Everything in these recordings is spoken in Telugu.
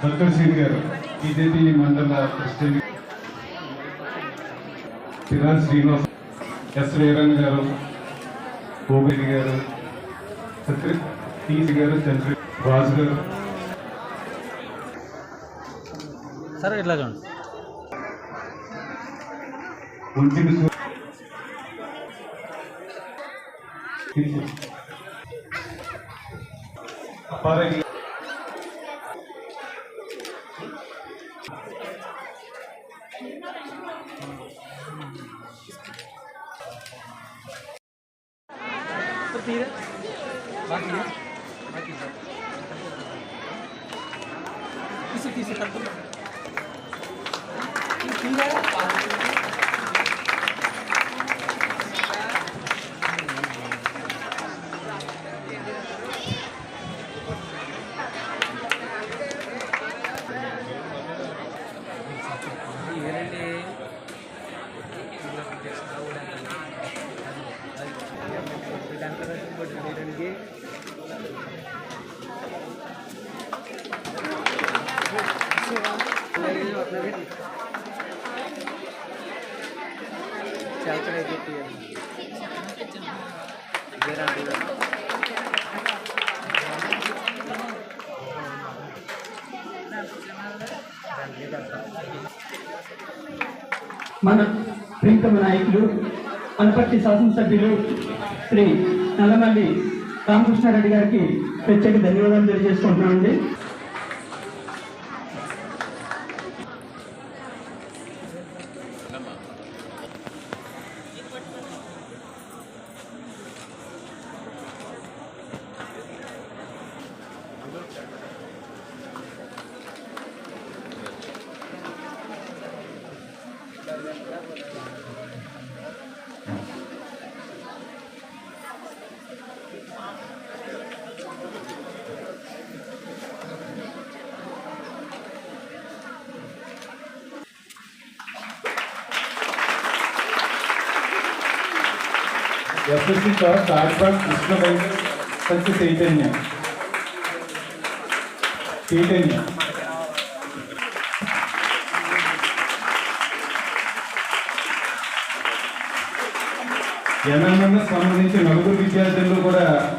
డాక్టర్ శ్రీని గారు BJP mandal president Piran Srinivas S Veeran గారు కోబేరి గారు టీసీ గారు చంద్ర రాజు గారు. సరే ఇట్లా చూడండి ఒంటిని మన ప్రీతమ నాయకులు అనపర్తి శాసనసభ్యులు శ్రీ నల్లమల్లి రామకృష్ణారెడ్డి గారికి ప్రత్యేక ధన్యవాదాలు తెలియజేసుకుంటున్నామండి. SSC sir Tadbagh Krishna Satya Chaitanya. Chaitanya. MMS సంబంధించి నలుగురు విద్యార్థులు కూడా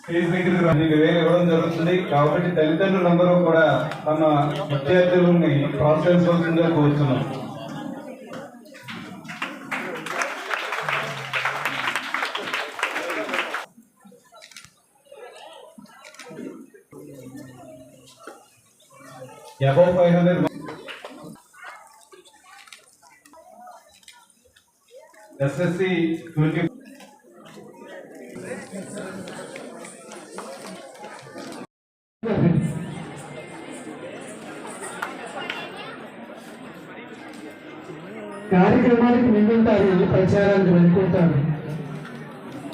స్టేజ్ దగ్గరికి రెండు వేలు ఇవ్వడం జరుగుతుంది. కాబట్టి తల్లిదండ్రులందరూ కూడా తమ విద్యార్థులని ప్రోత్సహించవలసిందిగా కోరుతున్నాం. Above 500 SSC 20 కార్యక్రమానికి ముందుంటారు ప్రచారానికి వెనుకుంటారు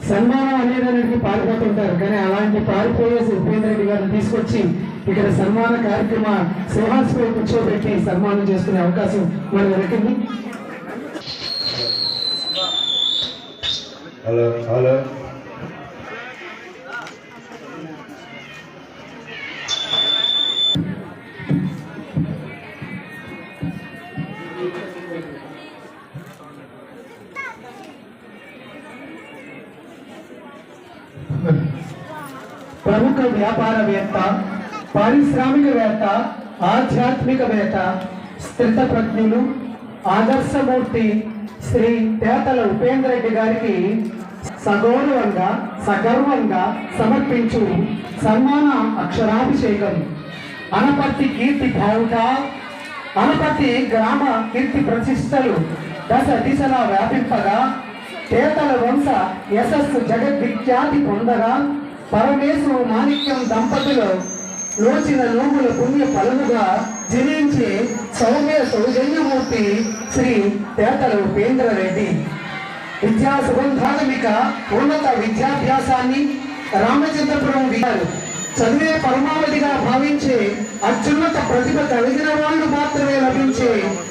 సన్మానం అనేదానికి పారిపోతుంటారు కానీ అలాంటి పారిపోయేసి ఉపేంద్ర రెడ్డి గారిని తీసుకొచ్చి ఇక్కడ సన్మాన కార్యక్రమ సింహాసపై కూర్చోబెట్టి సన్మానం చేసుకునే అవకాశం మనకు దొరికింది. Hello hello. ప్రముఖ వ్యాపారవేత్త పారిశ్రామికవేత్త ఆధ్యాత్మికవేత్త స్థితప్రజ్ఞులు ఆదర్శమూర్తి శ్రీ తేతల ఉపేంద్ర రెడ్డి గారికి సగౌరవంగా సగర్వంగా సమర్పించు సన్మాన అక్షరాభిషేకం. అనపర్తి కీర్తి భావుట అనపర్తి గ్రామ కీర్తి ప్రతిష్టలు దశ దిశలా వ్యాపింపగా తేతల వంశ యశస్సు జగద్విఖ్యాతి పొందగా పరమేశ్వరు మాణిక్యం దంపతులు లోచిన నోముల పుణ్య ఫలముగా జీవించే సౌమ్య సౌజన్యమూర్తి శ్రీ తేతల ఉపేంద్రరెడ్డి విద్యా సుగంధాత్మిక ఉన్నత విద్యాభ్యాసాన్ని రామచంద్రపురం విద్యాలు చదివే పరమావధిగా భావించే అత్యున్నత ప్రతిభ కలిగిన వాళ్ళు మాత్రమే లభించే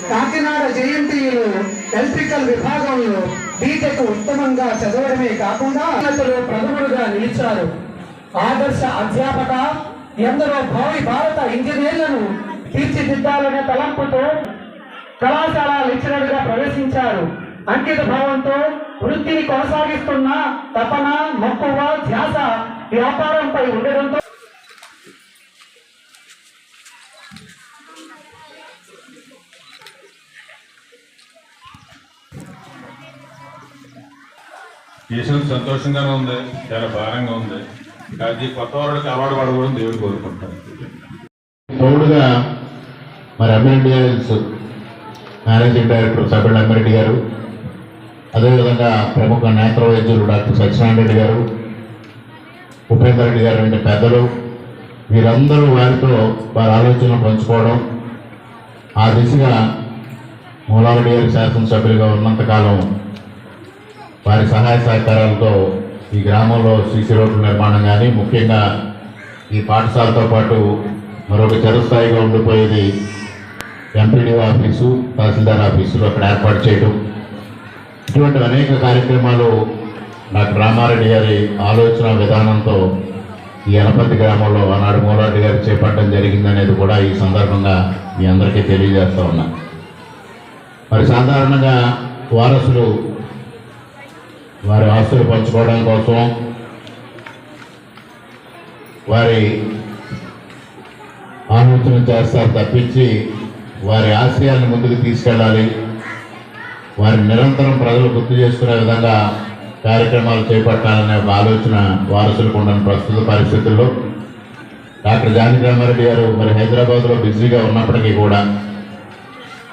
కాకినాడ జయంతిలో ఎలక్ట్రికల్ విభాగంలో బీటెక్ ఉత్తమంగా చదవడమే కాకుండా ఉన్నతలో నిలిచారు. ఆదర్శ అధ్యాపక ఎందరో భావి భారత ఇంజనీర్లను తీర్చిదిద్దాలనే తలంపుతో కళాశాల లెక్చరర్గా ప్రవేశించారు. అంకిత భావంతో వృత్తిని కొనసాగిస్తున్న తపన మక్కువ ధ్యాస వ్యాపారంపై ఉండడంతో చేసిన సంతోషంగానే ఉంది. చాలా భారంగా ఉంది. అది కొత్త వాడికి అవార్డు పడకూడదు దేవుడు కోరుకుంటాను తోడుగా మరి అమ్మిరెడ్డి గారు తెలుసు మేనేజింగ్ డైరెక్టర్ సభ్యుడు అమ్మిరెడ్డి గారు అదేవిధంగా ప్రముఖ నేత్ర వైద్యులు డాక్టర్ సత్యనారాయణ రెడ్డి గారు ఉపేంద్ర రెడ్డి గారు అంటే పెద్దలు వీరందరూ వారితో వారి ఆలోచనలు పంచుకోవడం ఆ దిశగా మూలారెడ్డి గారి శాసనసభ్యులుగా ఉన్నంతకాలం వారి సహాయ సహకారాలతో ఈ గ్రామంలో సీసీ రోడ్ల నిర్మాణం కానీ ముఖ్యంగా ఈ పాఠశాలతో పాటు మరొక చిరస్థాయిగా ఉండిపోయేది ఎంపీడీఓ ఆఫీసు తహసీల్దార్ ఆఫీసులు అక్కడ ఏర్పాటు చేయడం ఇటువంటి అనేక కార్యక్రమాలు డాక్టర్ రామారెడ్డి గారి ఆలోచన విధానంతో ఈ యనపతి గ్రామంలో ఆనాడు మూలారెడ్డి గారు చేపట్టడం జరిగిందనేది కూడా ఈ సందర్భంగా మీ అందరికీ తెలియజేస్తా ఉన్నా. మరి సాధారణంగా వారసులు వారి ఆస్తులు పంచుకోవడం కోసం వారి ఆలోచన చేస్తారు తప్పించి వారి ఆశయాలను ముందుకు తీసుకెళ్ళాలి. వారి నిరంతరం ప్రజలు గుర్తు చేసుకునే విధంగా కార్యక్రమాలు చేపట్టాలనే ఒక ఆలోచన వారసులకు ఉండని ప్రస్తుత పరిస్థితుల్లో. డాక్టర్ జానకి రామారెడ్డి గారు మరి హైదరాబాద్లో బిజీగా ఉన్నప్పటికీ కూడా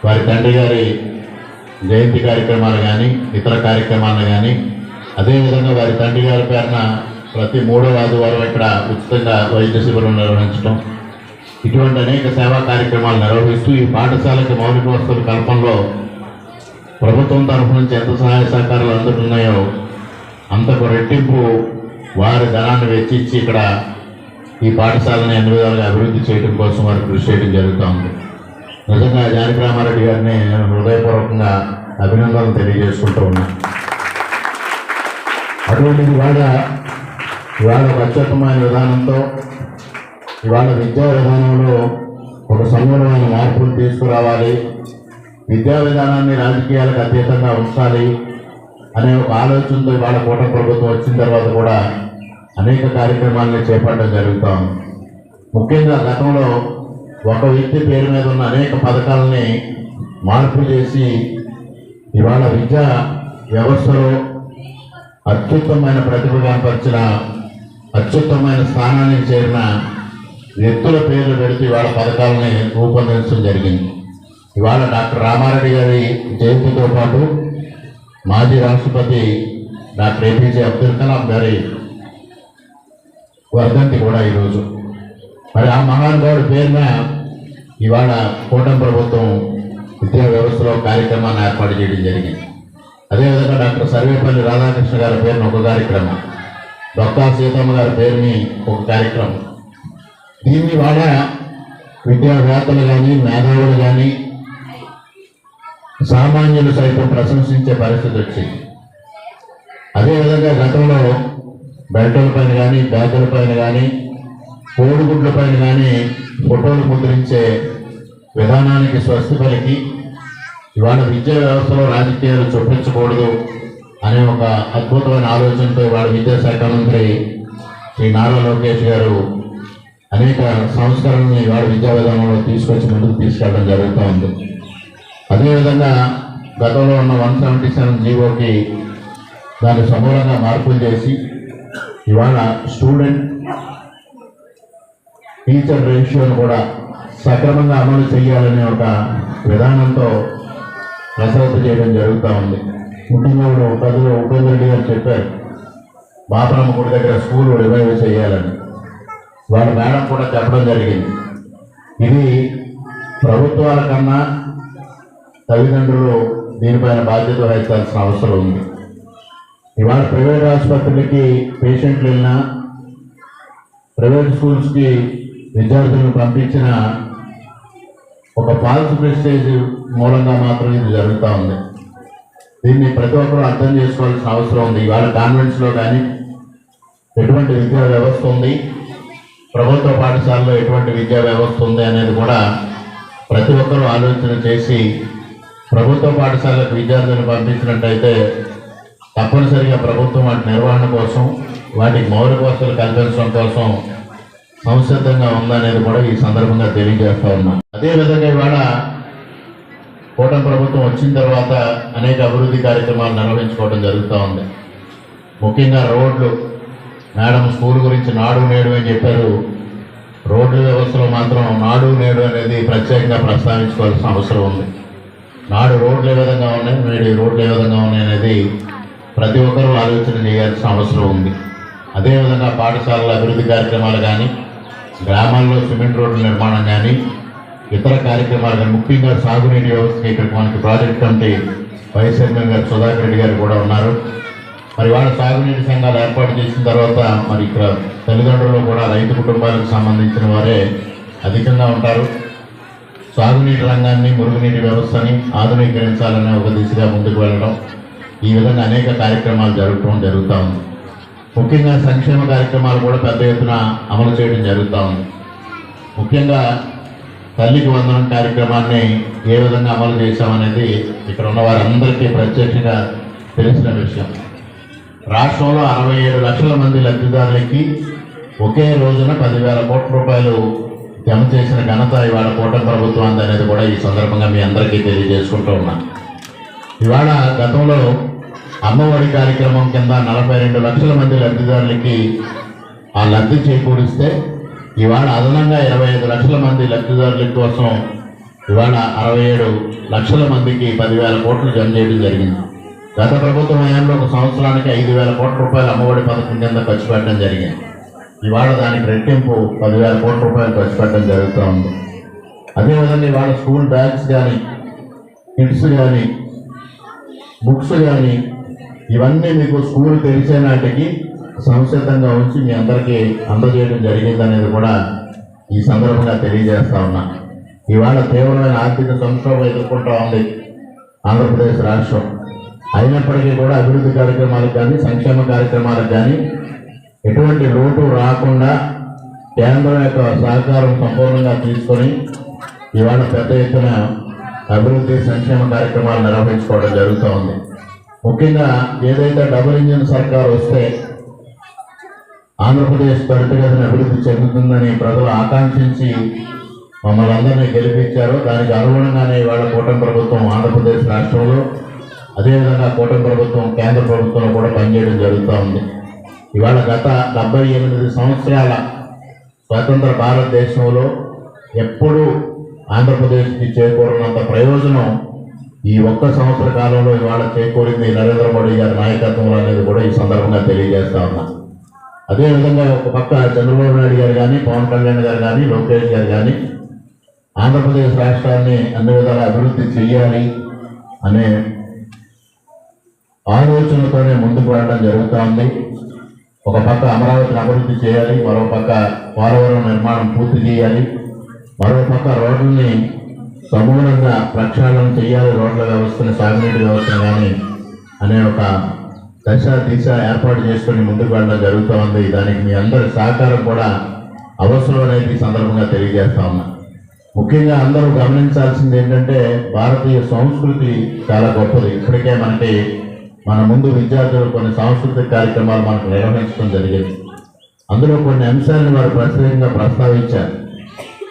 వారి తండ్రి గారి జయంతి కార్యక్రమాలు కానీ ఇతర కార్యక్రమాలు కానీ అదేవిధంగా వారి తండ్రి గారి పేరున ప్రతి మూడవ ఆదివారం ఇక్కడ ఉచితంగా వైద్య శిబిరం నిర్వహించడం ఇటువంటి అనేక సేవా కార్యక్రమాలు నిర్వహిస్తూ ఈ పాఠశాలకి మౌలిక వసతుల కల్పనలో ప్రభుత్వం తరఫు నుంచి ఎంత సహాయ సహకారాలు అందుతున్నాయో అంతకు రెట్టింపు వారి ధనాన్ని వెచ్చించి ఇక్కడ ఈ పాఠశాలను ఎన్ని విధాలుగా అభివృద్ధి చేయడం కోసం వారు కృషి చేయడం జరుగుతూ ఉంది. నిజంగా జానకి రామారెడ్డి గారిని నేను హృదయపూర్వకంగా అభినందనలు తెలియజేసుకుంటూ ఉన్నాను. అటువంటి ఇవాళ ఇవాళ ప్రత్యేకమైన విధానంతో ఇవాళ విద్యా విధానంలో ఒక సమూలమైన మార్పులు తీసుకురావాలి. విద్యా విధానాన్ని రాజకీయాలకు అతీతంగా ఉంచాలి అనే ఒక ఆలోచనతో ఇవాళ కూట ప్రభుత్వం వచ్చిన తర్వాత కూడా అనేక కార్యక్రమాలను చేపట్టడం జరుగుతాం ముఖ్యంగా గతంలో ఒక వ్యక్తి పేరు మీద ఉన్న అనేక పథకాలని మార్పు చేసి ఇవాళ విద్యా వ్యవస్థలో అత్యుత్తమైన ప్రతిభ కనపరిచిన అత్యుత్తమైన స్థానానికి చేరిన వ్యక్తుల పేర్లు పెడితే ఇవాళ పథకాలని రూపొందించడం జరిగింది. ఇవాళ డాక్టర్ రామారెడ్డి గారి జయంతితో పాటు మాజీ రాష్ట్రపతి డాక్టర్ ఏపీజే అబ్దుల్ కలాం గారి వర్ధంతి కూడా ఈరోజు. మరి ఆ మహానుభావుడి పేరున ఇవాళ కూటమి ప్రభుత్వం విద్యా వ్యవస్థలో కార్యక్రమాన్ని ఏర్పాటు చేయడం జరిగింది. అదేవిధంగా డాక్టర్ సర్వేపల్లి రాధాకృష్ణ గారి పేరున ఒక కార్యక్రమం. డొక్కా సీతమ్మ గారి పేరుని ఒక కార్యక్రమం. దీన్ని వాళ్ళ విద్యావేత్తలు కానీ మేధావులు కానీ సామాన్యులు సైతం ప్రశంసించే పరిస్థితి వచ్చింది. అదేవిధంగా గతంలో బెల్టల పైన కానీ బ్యాగుల పైన కానీ కోడిగుడ్ల పైన కానీ ఫోటోలు ముద్రించే విధానానికి స్వస్తి పలికి ఇవాళ విద్యా వ్యవస్థలో రాజకీయాలు చొప్పించకూడదు అనే ఒక అద్భుతమైన ఆలోచనతో ఇవాళ విద్యాశాఖ మంత్రి శ్రీ నారా లోకేష్ గారు అనేక సంస్కరణలను ఇవాళ విద్యా విధానంలో తీసుకొచ్చి ముందుకు తీసుకెళ్ళడం జరుగుతూ ఉంది. అదేవిధంగా గతంలో ఉన్న వన్ సెవెంటీ సెవెన్ జీవోకి దాన్ని సమూలంగా మార్పులు చేసి ఇవాళ స్టూడెంట్ టీచర్ రేషియోను కూడా సక్రమంగా అమలు చేయాలనే ఒక విధానంతో కసరత్తు చేయడం జరుగుతూ ఉంది. ముఖ్యంగా ఇప్పుడు పెద్దలు ఉపేంద్ర రెడ్డి గారు చెప్పారు బాపనమ్మ గుడి దగ్గర స్కూల్ రివైవ్ చేయాలని. వాళ్ళ మేడం కూడా చెప్పడం జరిగింది. ఇది ప్రభుత్వాల కన్నా తల్లిదండ్రులు దీనిపైన బాధ్యత వహించాల్సిన అవసరం ఉంది. ఇవాళ ప్రైవేట్ ఆసుపత్రులకి పేషెంట్లు వెళ్ళినా ప్రైవేట్ స్కూల్స్కి విద్యార్థులను పంపించిన ఒక ఫాల్స్ ప్రెస్టేజ్ మూలంగా మాత్రం ఇది జరుగుతూ ఉంది. దీన్ని ప్రతి ఒక్కరూ అర్థం చేసుకోవాల్సిన అవసరం ఉంది. ఇవాళ కాన్వెంట్స్లో కానీ ఎటువంటి విద్యా వ్యవస్థ ఉంది? ప్రభుత్వ పాఠశాలలో ఎటువంటి విద్యా వ్యవస్థ ఉంది అనేది కూడా ప్రతి ఒక్కరూ ఆలోచన చేసి ప్రభుత్వ పాఠశాలకు విద్యార్థులను పంపించినట్టయితే తప్పనిసరిగా ప్రభుత్వం వాటి నిర్వహణ కోసం వాటికి మౌలిక వసతులు కల్పించడం కోసం సంసిద్ధంగా ఉందనేది కూడా ఈ సందర్భంగా తెలియజేస్తా ఉన్నా. అదేవిధంగా ఇవాళ కూటమి ప్రభుత్వం వచ్చిన తర్వాత అనేక అభివృద్ధి కార్యక్రమాలు నిర్వహించుకోవడం జరుగుతూ ఉంది. ముఖ్యంగా రోడ్లు. మేడం స్కూల్ గురించి నాడు నేడు అని చెప్పారు. రోడ్ల వ్యవస్థలో మాత్రం నాడు నేడు అనేది ప్రత్యేకంగా ప్రస్తావించుకోవాల్సిన అవసరం ఉంది. నాడు రోడ్లు ఏ విధంగా ఉన్నాయి నేడు రోడ్లు ఏ విధంగా ఉన్నాయి అనేది ప్రతి ఒక్కరూ ఆలోచన చేయాల్సిన అవసరం ఉంది. అదేవిధంగా పాఠశాలల అభివృద్ధి కార్యక్రమాలు కానీ గ్రామాల్లో సిమెంట్ రోడ్ల నిర్మాణం కానీ ఇతర కార్యక్రమాలు కానీ ముఖ్యంగా సాగునీటి వ్యవస్థకి మనకి ప్రాజెక్ట్ కమిటీ వైస్ చైర్మన్ గారు సుధాకర్ రెడ్డి గారు కూడా ఉన్నారు. మరి వాళ్ళ సాగునీటి సంఘాలు ఏర్పాటు చేసిన తర్వాత మరి ఇక్కడ తల్లిదండ్రులు కూడా రైతు కుటుంబాలకు సంబంధించిన వారే అధికంగా ఉంటారు. సాగునీటి రంగాన్ని మురుగునీటి వ్యవస్థని ఆధునీకరించాలనే ఒక దిశగా ముందుకు వెళ్ళడం ఈ విధంగా అనేక కార్యక్రమాలు జరగటం జరుగుతూ ఉంది. ముఖ్యంగా సంక్షేమ కార్యక్రమాలు కూడా పెద్ద ఎత్తున అమలు చేయడం జరుగుతూ ఉంది. ముఖ్యంగా తల్లికి వందనం కార్యక్రమాన్ని ఏ విధంగా అమలు చేశామనేది ఇక్కడ ఉన్న వారందరికీ ప్రత్యక్షంగా తెలిసిన విషయం. రాష్ట్రంలో అరవై ఏడు లక్షల మంది లబ్ధిదారులకి ఒకే రోజున పదివేల కోట్ల రూపాయలు జమ చేసిన ఘనత ఇవాళ కూటమి ప్రభుత్వం అనేది కూడా ఈ సందర్భంగా మీ అందరికీ తెలియజేసుకుంటూ ఉన్నా. ఇవాళ గతంలో అమ్మఒడి కార్యక్రమం కింద నలభై రెండు లక్షల మంది లబ్ధిదారులకి ఆ లబ్ధి చేకూరిస్తే ఇవాళ అదనంగా ఇరవై ఐదు లక్షల మంది లబ్ధిదారుల కోసం ఇవాళ అరవై ఏడు లక్షల మందికి పదివేల కోట్లు జమ చేయడం జరిగింది. గత ప్రభుత్వం హయాంలో ఒక సంవత్సరానికి ఐదు వేల కోట్ల రూపాయలు అమ్మఒడి పథకం కింద ఖర్చు పెట్టడం జరిగింది. ఇవాళ దానికి రెట్టింపు పదివేల కోట్ల రూపాయలు ఖర్చు పెట్టడం జరుగుతూ ఉంది. అదేవిధంగా ఇవాళ స్కూల్ బ్యాగ్స్ కానీ కిట్స్ కానీ బుక్స్ కానీ ఇవన్నీ మీకు స్కూల్ తెరిచే నాటికి సంసిద్ధంగా ఉంచి మీ అందరికీ అందజేయడం జరిగింది అనేది కూడా ఈ సందర్భంగా తెలియజేస్తా ఉన్నా. ఇవాళ తీవ్రమైన ఆర్థిక సంక్షోభం ఎదుర్కొంటా ఉంది ఆంధ్రప్రదేశ్ రాష్ట్రం. అయినప్పటికీ కూడా అభివృద్ధి కార్యక్రమాలకు కానీ సంక్షేమ కార్యక్రమాలకు కానీ ఎటువంటి లోటు రాకుండా కేంద్రం యొక్క సహకారం సంపూర్ణంగా తీసుకొని ఇవాళ పెద్ద ఎత్తున అభివృద్ధి సంక్షేమ కార్యక్రమాలు నిర్వహించుకోవడం జరుగుతూ ఉంది. ముఖ్యంగా ఏదైతే డబుల్ ఇంజిన్ సర్కార్ వస్తే ఆంధ్రప్రదేశ్ త్వరితగతిన అభివృద్ధి చెందుతుందని ప్రజలు ఆకాంక్షించి మమ్మల్ని అందరినీ గెలిపించారు. దానికి అనుగుణంగానే ఇవాళ కూటమి ప్రభుత్వం ఆంధ్రప్రదేశ్ రాష్ట్రంలో అదేవిధంగా కూటమి ప్రభుత్వం కేంద్ర ప్రభుత్వంలో కూడా పనిచేయడం జరుగుతూ ఉంది. ఇవాళ గత డెబ్బై ఎనిమిది సంవత్సరాల స్వతంత్ర భారతదేశంలో ఎప్పుడూ ఆంధ్రప్రదేశ్కి చేకూరినంత ప్రయోజనం ఈ ఒక్క సంవత్సర కాలంలో ఇవాళ చేకూరింది నరేంద్ర మోడీ గారి నాయకత్వంలో అనేది కూడా ఈ సందర్భంగా తెలియజేస్తా ఉన్నా. అదేవిధంగా ఒక పక్క చంద్రబాబు నాయుడు గారు కానీ పవన్ కళ్యాణ్ గారు కానీ లోకేష్ గారు కానీ ఆంధ్రప్రదేశ్ రాష్ట్రాన్ని అన్ని విధాల అభివృద్ధి చేయాలి అనే ఆలోచనతోనే ముందుకు వెళ్ళడం జరుగుతూ ఉంది. ఒక పక్క అమరావతిని అభివృద్ధి చేయాలి మరో పక్క పోలవరం నిర్మాణం పూర్తి చేయాలి మరో పక్క రోడ్లని సమూలంగా ప్రక్షాళన చేయాలి రోడ్ల వ్యవస్థను సాగునీటి వ్యవస్థను కానీ అనే ఒక దశ దిశ ఏర్పాటు చేసుకుని ముందుకు వెళ్ళడం జరుగుతూ ఉంది. దానికి మీ అందరి సహకారం కూడా అవసరం అనేది ఈ సందర్భంగా తెలియజేస్తా ఉన్నా. ముఖ్యంగా అందరూ గమనించాల్సింది ఏంటంటే భారతీయ సంస్కృతి చాలా గొప్పది. ఇప్పటికే మనకి మన ముందు విద్యార్థులు కొన్ని సాంస్కృతిక కార్యక్రమాలు మనకు నిర్వహించడం జరిగింది. అందులో కొన్ని అంశాలను వారు ప్రత్యేకంగా ప్రస్తావించారు.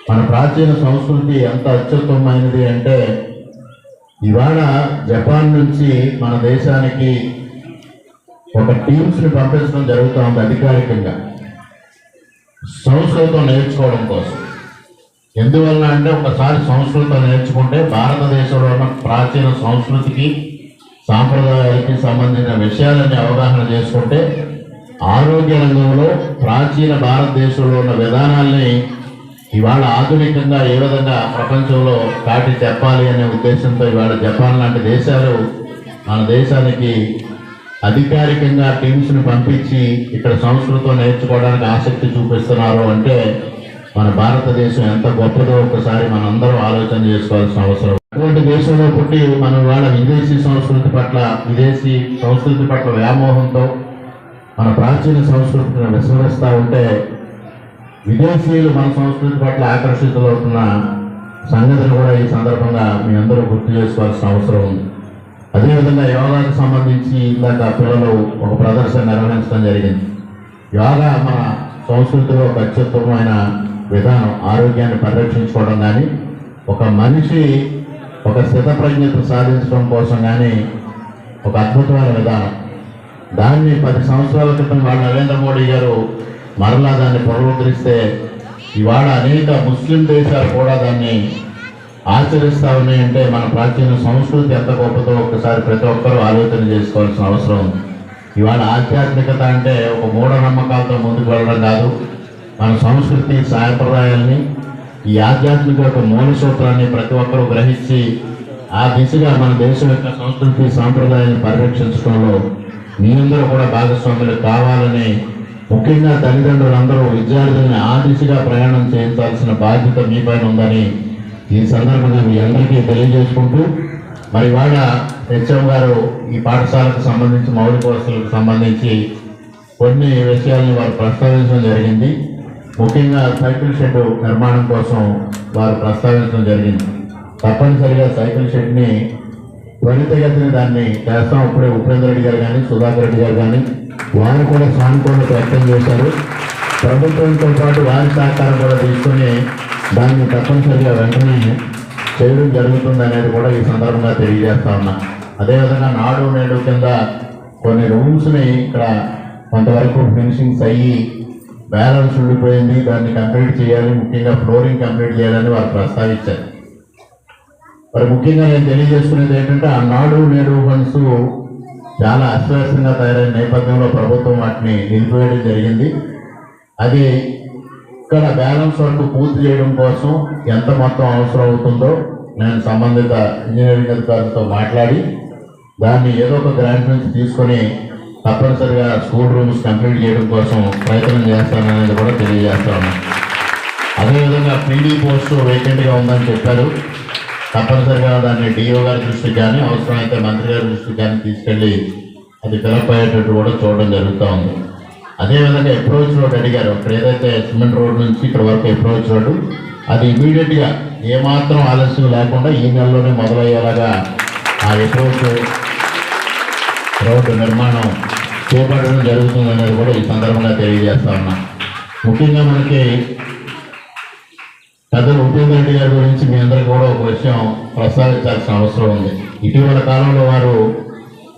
మన ప్రాచీన సంస్కృతి ఎంత అత్యుత్తమైనది అంటే ఇవాళ జపాన్ నుంచి మన దేశానికి ఒక టీమ్స్ని పంపించడం జరుగుతూ ఉంది అధికారికంగా. సంస్కృతం నేర్చుకోవడం కోసం. ఎందువల్ల అంటే ఒకసారి సంస్కృతం నేర్చుకుంటే భారతదేశంలో ఉన్న ప్రాచీన సంస్కృతికి సాంప్రదాయాలకి సంబంధించిన విషయాలన్నీ అవగాహన చేసుకుంటే ఆరోగ్య రంగంలో ప్రాచీన భారతదేశంలో ఉన్న విధానాల్ని ఇవాళ ఆధునికంగా ఏ విధంగా ప్రపంచంలో కాటి చెప్పాలి అనే ఉద్దేశంతో ఇవాళ జపాన్ లాంటి దేశాలు మన దేశానికి అధికారికంగా టీమ్స్ని పంపించి ఇక్కడ సంస్కృతం నేర్చుకోవడానికి ఆసక్తి చూపిస్తున్నారు అంటే మన భారతదేశం ఎంత గొప్పదో ఒకసారి మనందరం ఆలోచన చేసుకోవాల్సిన అవసరం. అటువంటి దేశంలో పుట్టి మనం వాళ్ళ విదేశీ సంస్కృతి పట్ల విదేశీ సంస్కృతి పట్ల వ్యామోహంతో మన ప్రాచీన సంస్కృతిని విస్మరిస్తూ ఉంటే విదేశీయులు మన సంస్కృతి పట్ల ఆకర్షితులవుతున్న సంగతిని కూడా ఈ సందర్భంగా మీ అందరూ గుర్తు చేసుకోవాల్సిన అవసరం ఉంది. అదేవిధంగా యోగాకు సంబంధించి ఇందాక పిల్లలు ఒక ప్రదర్శన నిర్వహించడం జరిగింది. యోగా మన సంస్కృతిలో ఒక అత్యుత్తమైన విధానం ఆరోగ్యాన్ని పరిరక్షించుకోవడం కానీ ఒక మనిషి ఒక స్థితప్రజ్ఞత సాధించడం కోసం కానీ ఒక అద్భుతమైన విధానం. దాన్ని పది సంవత్సరాల క్రితం వాళ్ళు నరేంద్ర మోడీ గారు మరలా దాన్ని పునరుద్ధరిస్తే ఇవాళ అనేక ముస్లిం దేశాలు కూడా దాన్ని ఆచరిస్తా ఉన్నాయంటే మన ప్రాచీన సంస్కృతి ఎంత గొప్పదో ఒక్కసారి ప్రతి ఒక్కరూ ఆలోచన చేసుకోవాల్సిన అవసరం ఉంది. ఇవాళ ఆధ్యాత్మికత అంటే ఒక మూఢనమ్మకాలతో ముందుకు వెళ్ళడం కాదు. మన సంస్కృతి సాంప్రదాయాల్ని ఈ ఆధ్యాత్మిక యొక్క మూల సూత్రాన్ని ప్రతి ఒక్కరూ గ్రహించి ఆ దిశగా మన దేశం యొక్క సంస్కృతి సాంప్రదాయాన్ని పరిరక్షించడంలో మీ అందరూ కూడా భాగస్వాములు కావాలని ముఖ్యంగా తల్లిదండ్రులందరూ విద్యార్థుల్ని ఆ దిశగా ప్రయాణం చేయించాల్సిన బాధ్యత మీ పైన ఉందని ఈ సందర్భంగా మీ అందరికీ తెలియజేసుకుంటూ మరి వాళ్ళ హెచ్ఎం గారు ఈ పాఠశాలకు సంబంధించి మౌలిక వసతులకు సంబంధించి కొన్ని విషయాలను వారు ప్రస్తావించడం జరిగింది. ముఖ్యంగా సైకిల్ షెడ్ నిర్మాణం కోసం వారు ప్రస్తావించడం జరిగింది. తప్పనిసరిగా సైకిల్ షెడ్ని త్వరితగతిని దాన్ని చేస్తాం. ఇప్పుడే ఉపేంద్ర రెడ్డి గారు కానీ సుధాకర్ రెడ్డి గారు కానీ వారు కూడా సానుకూలత వ్యక్తం చేశారు. ప్రభుత్వంతో పాటు వారి సహకారం కూడా తీసుకొని దాన్ని తప్పనిసరిగా వెంటనే చేయడం జరుగుతుంది అనేది కూడా ఈ సందర్భంగా తెలియజేస్తా ఉన్నా. అదేవిధంగా నాడు నేడు కింద కొన్ని రూమ్స్ని ఇక్కడ కొంతవరకు ఫినిషింగ్స్ అయ్యి బ్యాలెన్స్ ఉండిపోయింది. దాన్ని కంప్లీట్ చేయాలి. ముఖ్యంగా ఫ్లోరింగ్ కంప్లీట్ చేయాలని వారు ప్రస్తావించారు. మరి ముఖ్యంగా నేను తెలియజేసుకునేది ఏంటంటే ఆ నాడు నేడు ఫండ్స్ చాలా అస్తవ్యస్తంగా తయారైన నేపథ్యంలో ప్రభుత్వం వాటిని నిలిపివేయడం జరిగింది. అది ఇక్కడ బ్యాలెన్స్ వర్క్ పూర్తి చేయడం కోసం ఎంత మొత్తం అవసరం అవుతుందో నేను సంబంధిత ఇంజనీరింగ్ అధికారులతో మాట్లాడి దాన్ని ఏదో ఒక గ్రాంట్ నుంచి తీసుకొని తప్పనిసరిగా స్కూల్ రూమ్స్ కంప్లీట్ చేయడం కోసం ప్రయత్నం చేస్తాననేది కూడా తెలియజేస్తాను అదేవిధంగా పీడీ పోస్టు వేకెంట్గా ఉందని చెప్పారు. తప్పనిసరిగా దాన్ని డిఓ గారి దృష్టికి కానీ అవసరమైతే మంత్రి గారి దృష్టికి కానీ తీసుకెళ్ళి అది ఫిలప్ అయ్యేటట్టు కూడా చూడడం జరుగుతూ ఉంది. అదేవిధంగా అప్రోచ్ రోడ్ అడిగారు. అక్కడ ఏదైతే సిమెంట్ రోడ్ నుంచి ఇక్కడ వరకు అప్రోచ్ రోడ్డు అది ఇమీడియట్గా ఏమాత్రం ఆలస్యం లేకుండా ఈ నెలలోనే మొదలయ్యేలాగా ఆ అప్రోచ్ రోడ్డు నిర్మాణం చేపట్టడం జరుగుతుందనేది కూడా ఈ సందర్భంగా తెలియజేస్తా ఉన్నా. ముఖ్యంగా మనకి పెద్దలు ఉపేంద్ర రెడ్డి గారి గురించి మీ అందరికీ కూడా ఒక విషయం ప్రస్తావించాల్సిన అవసరం ఉంది. ఇటీవల కాలంలో వారు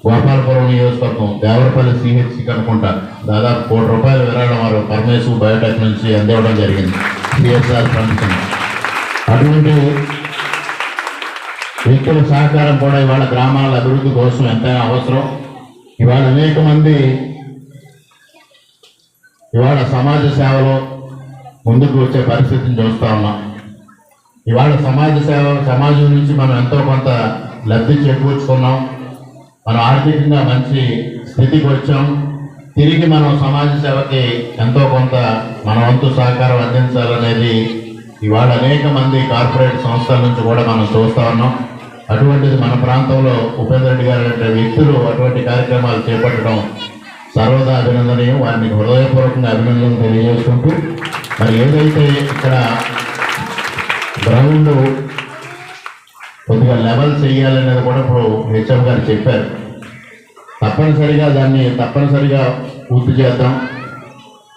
గోపాలపురం నియోజకవర్గం దేవరపల్లి సిహెచ్సి అనుకుంటా దాదాపు కోటి రూపాయల విరాళం వారు పరమేశ్వర్ బయోటెక్ నుంచి అందివ్వడం జరిగింది. సిఎస్ఆర్ ఫండ్స్ అటువంటి వ్యక్తుల సహకారం కూడా ఇవాళ గ్రామాల అభివృద్ధి కోసం ఎంతైనా అవసరం. ఇవాళ అనేక మంది ఇవాళ సమాజ సేవలో ముందుకు వచ్చే పరిస్థితిని చూస్తా ఉన్నాం. ఇవాళ సమాజ సేవ సమాజం నుంచి మనం ఎంతో కొంత లబ్ధి చేకూర్చుకున్నాం. మనం ఆర్థికంగా మంచి స్థితికి వచ్చాం. తిరిగి మనం సమాజ సేవకి ఎంతో కొంత మన వంతు సహకారం అందించాలనేది ఇవాళ అనేక మంది కార్పొరేట్ సంస్థల నుంచి కూడా మనం చూస్తూ ఉన్నాం. అటువంటిది మన ప్రాంతంలో ఉపేంద్ర రెడ్డి గారు లాంటి వ్యక్తులు అటువంటి కార్యక్రమాలు చేపట్టడం సర్వదా అభినందనీయం వారిని హృదయపూర్వకంగా అభినందనలు తెలియజేసుకుంటూ మరి ఏదైతే ఇక్కడ గ్రౌండ్ కొద్దిగా లెవెల్ చేయాలనేది కూడా ఇప్పుడు హెచ్ఎం గారు చెప్పారు. తప్పనిసరిగా దాన్ని తప్పనిసరిగా పూర్తి చేద్దాం.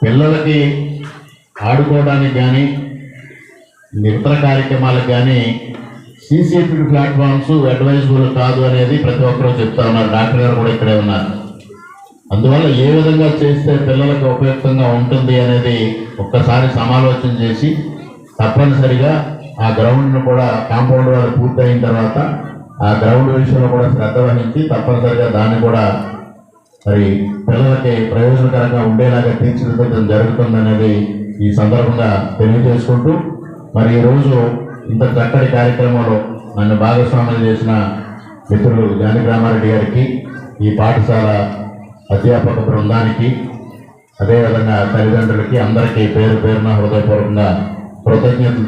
పిల్లలకి ఆడుకోవడానికి కానీ ఇతర కార్యక్రమాలకు కానీ సీసీటీవీ ప్లాట్ఫామ్స్ అడ్వైజబుల్ కాదు అనేది ప్రతి ఒక్కరూ చెప్తా ఉన్నారు డాక్టర్ గారు కూడా ఇక్కడే ఉన్నారు. అందువల్ల ఏ విధంగా చేస్తే పిల్లలకు ఉపయుక్తంగా ఉంటుంది అనేది ఒక్కసారి సమాలోచన చేసి తప్పనిసరిగా ఆ గ్రౌండ్ను కూడా కాంపౌండ్ వాళ్ళు పూర్తయిన తర్వాత ఆ గ్రౌండ్ విషయంలో కూడా శ్రద్ధ వహించి తప్పనిసరిగా దాన్ని కూడా మరి పిల్లలకి ప్రయోజనకరంగా ఉండేలాగా తీర్చిదిద్దడం జరుగుతుందనేది ఈ సందర్భంగా తెలియజేసుకుంటూ మరి ఈరోజు ఇంత చక్కటి కార్యక్రమంలో నన్ను భాగస్వామ్యం చేసిన మిత్రులు జానకి రామారెడ్డి గారికి ఈ పాఠశాల అధ్యాపక బృందానికి అదేవిధంగా తల్లిదండ్రులకి అందరికీ పేరు పేరున హృదయపూర్వకంగా కృతజ్ఞతలు